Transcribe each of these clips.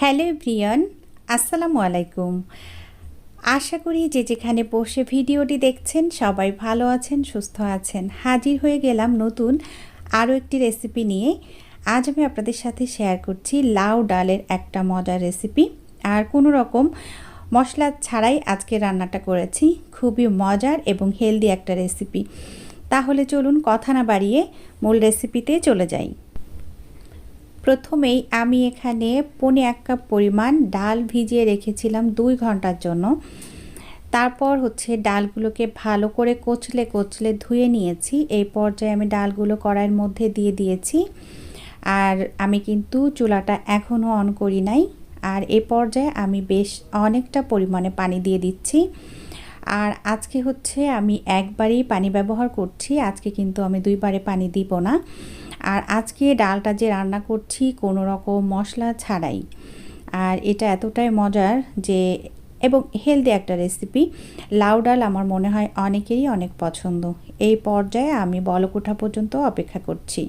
Hello প্রিয়ন আসসালামু আলাইকুম। আশা করি যে যেখানে বসে ভিডিওটি দেখছেন, সবাই ভালো আছেন, সুস্থ আছেন। হাজির হয়ে গেলাম নতুন আরও একটি রেসিপি নিয়ে। আজ আমি আপনাদের সাথে শেয়ার করছি লাউ ডালের একটা মজার রেসিপি আর কোনো রকম মশলা ছাড়াই আজকে রান্নাটা করেছি। খুবই মজার এবং হেলদি একটা রেসিপি তাহলে চলুন কথা না বাড়িয়ে মূল রেসিপিতে চলে যাই। প্রথমেই আমি এখানে পনে এক কাপ পরিমাণ ডাল ভিজিয়ে রেখেছিলাম দুই ঘণ্টার জন্য। তারপর হচ্ছে ডালগুলোকে ভালো করে কচলে কচলে ধুয়ে নিয়েছি। এই পর্যায়ে আমি ডালগুলো কড়াইয়ের মধ্যে দিয়ে দিয়েছি। আর আমি কিন্তু চুলাটা এখনও অন করি নাই। আর এ পর্যায়ে আমি বেশ অনেকটা পরিমাণে পানি দিয়ে দিচ্ছি। আর আজকে হচ্ছে আমি একবারই পানি ব্যবহার করছি। আজকে কিন্তু আমি দুইবারে পানি দিব না। আর আজকে ডালটা যে রান্না করছি কোনো রকম মশলা ছাড়াই। আর এটা এতটাই মজার যে, এবং হেলদি একটা রেসিপি লাউ ডাল আমার মনে হয় অনেকেরই অনেক পছন্দ। এই পর্যায়ে আমি বলক ওঠা পর্যন্ত অপেক্ষা করছি।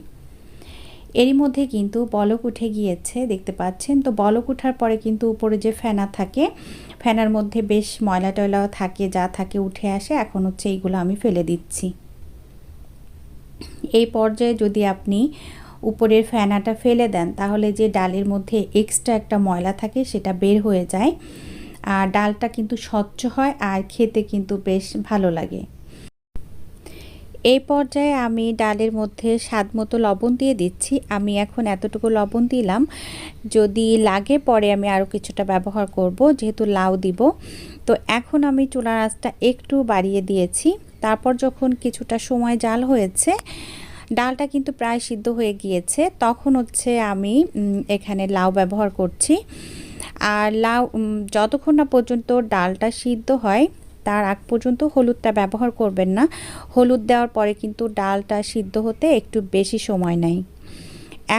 এরই মধ্যে কিন্তু বলক উঠে গিয়েছে, দেখতে পাচ্ছেন? তো বলক উঠার পরে কিন্তু উপরে যে ফেনা থাকে, ফেনার মধ্যে বেশ ময়লা টয়লাও থাকে, যা থাকে উঠে আসে। এখন হচ্ছে এইগুলো আমি ফেলে দিচ্ছি। এই পর্যায়ে যদি আপনি উপরের ফ্যানাটা ফেলে দেন, তাহলে যে ডালের মধ্যে এক্সট্রা একটা ময়লা থাকে সেটা বের হয়ে যায়। আর ডালটা কিন্তু স্বচ্ছ হয় আর খেতে কিন্তু বেশ ভালো লাগে। এই পর্যায়ে আমি ডালের মধ্যে স্বাদ মতো লবণ দিয়ে দিচ্ছি। আমি এখন এতটুকু লবণ দিলাম। যদি লাগে পরে আমি আরও কিছুটা ব্যবহার করব, যেহেতু লাউ দিব। তো এখন আমি চুলার আঁচটা একটু বাড়িয়ে দিয়েছি। তারপর যখন কিছুটা সময় জাল হয়েছে, ডালটা কিন্তু প্রায় সিদ্ধ হয়ে গিয়েছে, তখন হচ্ছে আমি এখানে লাউ ব্যবহার করছি। আর লাউ যতক্ষণ না পর্যন্ত ডালটা সিদ্ধ হয়, তার আগ পর্যন্ত হলুদটা ব্যবহার করবেন না। হলুদ দেওয়ার পরে কিন্তু ডালটা সিদ্ধ হতে একটু বেশি সময় নেয়।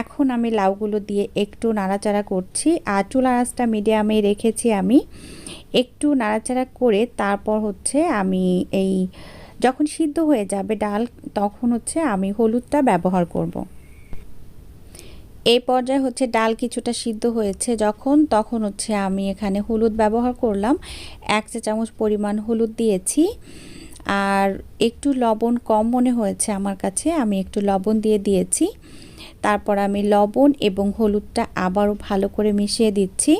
এখন আমি লাউগুলো দিয়ে একটু নাড়াচাড়া করছি। আর চুলা আঁচটা মিডিয়ামে রেখেছি আমি। একটু নাড়াচাড়া করে তারপর হচ্ছে আমি এই যখন সিদ্ধ হয়ে যাবে ডাল, তখন হচ্ছে আমি হলুদটা ব্যবহার করব। এই পর্যায়ে হচ্ছে ডাল কিছুটা সিদ্ধ হয়েছে যখন, তখন হচ্ছে আমি এখানে হলুদ ব্যবহার করলাম। এক চা চামচ পরিমাণ হলুদ দিয়েছি। আর একটু লবণ কম মনে হয়েছে আমার কাছে, আমি একটু লবণ দিয়ে দিয়েছি। তারপর আমি লবণ এবং হলুদটা আবারও ভালো করে মিশিয়ে দিচ্ছি।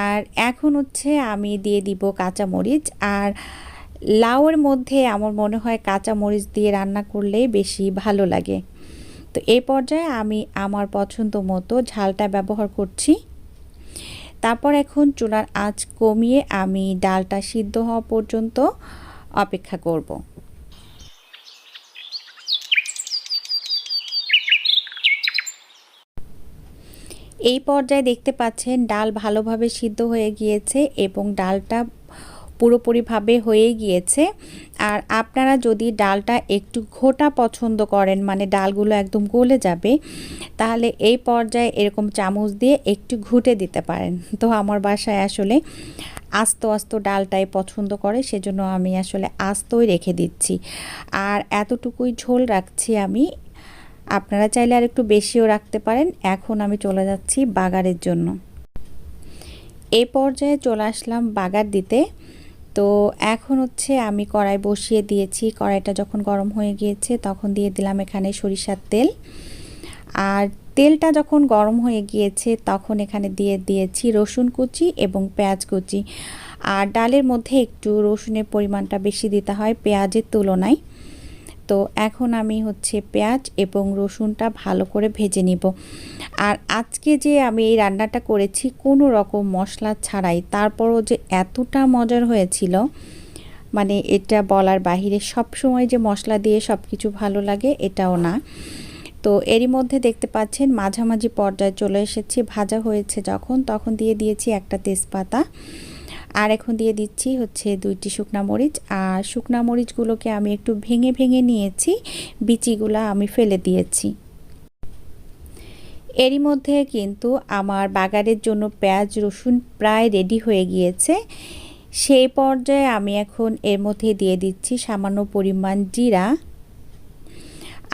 আর এখন হচ্ছে আমি দিয়ে দিব কাঁচামরিচ। আর লাউয়ের মধ্যে আমার মনে হয় কাঁচা মরিচ দিয়ে রান্না করলেই বেশি ভালো লাগে। তো এই পর্যায়ে আমি আমার পছন্দ মতো ঝালটা ব্যবহার করছি। তারপর এখন চুলার আঁচ কমিয়ে আমি ডালটা সিদ্ধ হওয়া পর্যন্ত অপেক্ষা করব। এই পর্যায়ে দেখতে পাচ্ছেন ডাল ভালোভাবে সিদ্ধ হয়ে গিয়েছে এবং ডালটা পুরোপুরিভাবে হয়ে গিয়েছে। আর আপনারা যদি ডালটা একটু ঘোটা পছন্দ করেন মানে ডালগুলো একদম গলে যাবে, তাহলে এই পর্যায়ে এরকম চামচ দিয়ে একটু ঘুটে দিতে পারেন। তো আমার বাসায় আসলে আস্ত আস্ত ডালটাই পছন্দ করে, সেজন্য আমি আসলে আস্তই রেখে দিচ্ছি। আর এতটুকুই ঝোল রাখছি আমি। আপনারা চাইলে আর একটু বেশিও রাখতে পারেন। এখন আমি চলে যাচ্ছি বাগারের জন্য। এই পর্যায়ে চলে আসলাম বাগার দিতে। তো এখন হচ্ছে আমি কড়াই বসিয়ে দিয়েছি। কড়াইটা যখন গরম হয়ে গিয়েছে তখন দিয়ে দিলাম এখানে সরিষার তেল। আর তেলটা যখন গরম হয়ে গিয়েছে তখন এখানে দিয়ে দিয়েছি রসুন কুচি এবং পেঁয়াজ কুচি। আর ডালের মধ্যে একটু রসুনের পরিমাণটা বেশি দিতে হয় পেঁয়াজের তুলনায়। তো এখন আমি হচ্ছে পেঁয়াজ এবং রসুনটা ভালো করে ভেজে নিব। আর আজকে যে আমি এই রান্নাটা করেছি কোনো রকম মশলা ছাড়াই, তারপরও যে এতটা মজার হয়েছিল মানে এটা বলার বাহিরে সব সময় যে মশলা দিয়ে সব কিছু ভালো লাগে এটাও না। তো এরই মধ্যে দেখতে পাচ্ছেন মাঝামাঝি পর্যায়ে চলে এসেছি, ভাজা হয়েছে যখন, তখন দিয়ে দিয়েছি একটা তেজপাতা। আর এখন দিয়ে দিচ্ছি হচ্ছে দুইটি শুকনা মরিচ, আর শুকনা মরিচগুলোকে আমি একটু ভেঙে ভেঙে নিয়েছি, বিচিগুলো আমি ফেলে দিয়েছি। এরই মধ্যে কিন্তু আমার বাগানের জন্য পেঁয়াজ, রসুন প্রায় রেডি হয়ে গিয়েছে। সেই পর্যায়ে আমি এখন এর মধ্যে দিয়ে দিচ্ছি সামান্য পরিমাণ জিরা,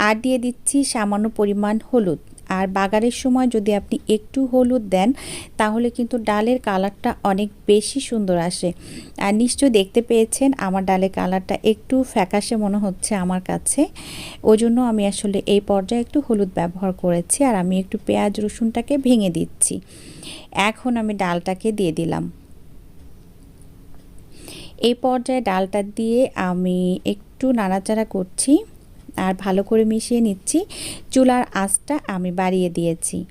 আর দিয়ে দিচ্ছি সামান্য পরিমাণ হলুদ। আর বাগারের সময় যদি আপনি একটু হলুদ দেন, তাহলে কিন্তু ডালের কালারটা অনেক বেশি সুন্দর আসে। আর নিশ্চয়ই দেখতে পেয়েছেন আমার ডালের কালারটা একটু ফ্যাকাশে মনে হচ্ছে আমার কাছে। ওই জন্য আমি আসলে এই পর্যায়ে একটু হলুদ ব্যবহার করেছি আর আমি একটু পেঁয়াজ রসুনটাকে ভেঙে দিচ্ছি। এখন আমি ডালটাকে দিয়ে দিলাম। এই পর্যায়ে ডালটা দিয়ে আমি একটু নাড়াচাড়া করছি। আর ভালো করে মিশিয়ে নিচ্ছি। চুলার আঁচটা আমি বাড়িয়ে দিয়েছি।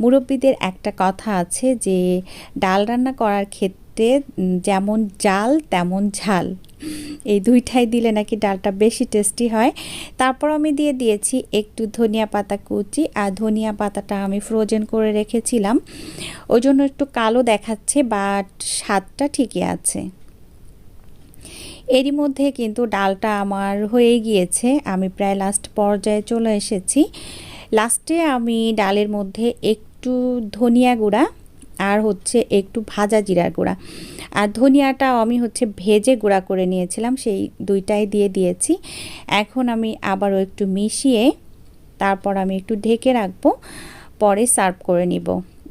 মুরব্বীদের একটা কথা আছে যে, ডাল রান্না করার ক্ষেত্রে যেমন জাল, তেমন ঝাল। এই দুইটাই দিলে নাকি ডালটা বেশি টেস্টি হয়। তারপর আমি দিয়ে দিয়েছি একটু ধনিয়া পাতা কুচি, আর ধনিয়া পাতাটা আমি ফ্রোজেন করে রেখেছিলাম। ওই জন্য একটু কালো দেখাচ্ছে বাট স্বাদটা ঠিকই আছে। এরই মধ্যে কিন্তু ডালটা আমার হয়ে গিয়েছে। আমি প্রায় লাস্ট পর্যায়ে চলে এসেছি। লাস্টে আমি ডালের মধ্যে একটু ধনিয়া গুঁড়া আর হচ্ছে একটু ভাজা জিরার গুঁড়া। আর ধনিয়াটাও আমি হচ্ছে ভেজে গুঁড়া করে নিয়েছিলাম, সেই দুইটাই দিয়ে দিয়েছি। এখন আমি আবারও একটু মিশিয়ে তারপর আমি একটু ঢেকে রাখব, পরে সার্ভ করে নিব।